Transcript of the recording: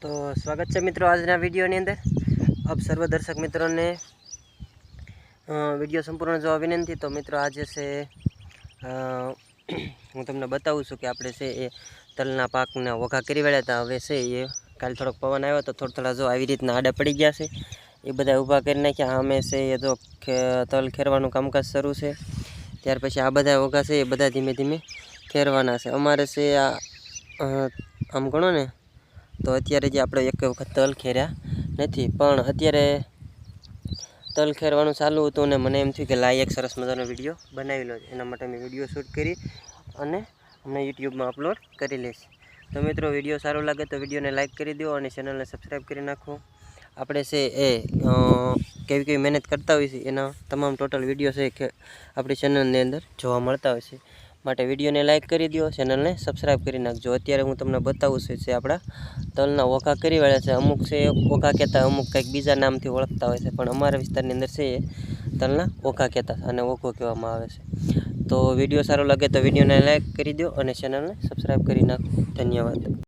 તો સ્વાગત છે મિત્રો આજના વિડીયોની અંદર. આપ સર્વ દર્શક મિત્રોને વીડિયો સંપૂર્ણ જોવા વિનંતી. તો મિત્રો આજે છે હું તમને બતાવું છું કે આપણે છે એ તલના પાકને વઘા કરી વળ્યા હતા. હવે છે એ કાલે થોડોક પવન આવ્યો તો થોડા થોડા જો આવી રીતના આડા પડી ગયા છે. એ બધા ઊભા કરી નાખ્યા. અમે છે એ જો તલ ખેરવાનું કામકાજ શરૂ છે. ત્યાર પછી આ બધા વઘા છે એ બધા ધીમે ધીમે ખેરવાના છે. અમારે છે આ આમ ગણો ને તો અત્યારે જે આપણે એક વખત તલ ખેર્યા નથી, પણ અત્યારે તલ ખેરવાનું ચાલુ હતું અને મને એમ થયું કે લાઈ એક સરસ મજાનો વીડિયો બનાવી લો. એના માટે મેં વીડિયો શૂટ કરી અને અમને યુટ્યુબમાં અપલોડ કરી લઈશ. તો મિત્રો, વીડિયો સારો લાગે તો વિડીયોને લાઇક કરી દો અને ચેનલને સબસ્ક્રાઈબ કરી નાખો. આપણે છે એ કેવી કેવી મહેનત કરતા હોય છે, એના તમામ ટોટલ વીડિયો છે આપણી ચેનલની અંદર જોવા મળતા હોય છે. માટે વિડીયોને લાઇક કરી દો ચેનલને સબસ્ક્રાઈબ કરી નાખજો. અત્યારે હું તમને બતાવું છું છે આપણા તલના ઓખા કરી વાળ્યા છે. અમુક છે, ઓખા કહેતા, અમુક કંઈક બીજા નામથી ઓળખતા હોય છે, પણ અમારા વિસ્તારની અંદર છે એ તલના ઓખા કહેતા અને ઓખો કહેવામાં આવે છે. તો વીડિયો સારો લાગે તો વિડીયોને લાઇક કરી દો અને ચેનલને સબસ્ક્રાઈબ કરી નાખો. ધન્યવાદ.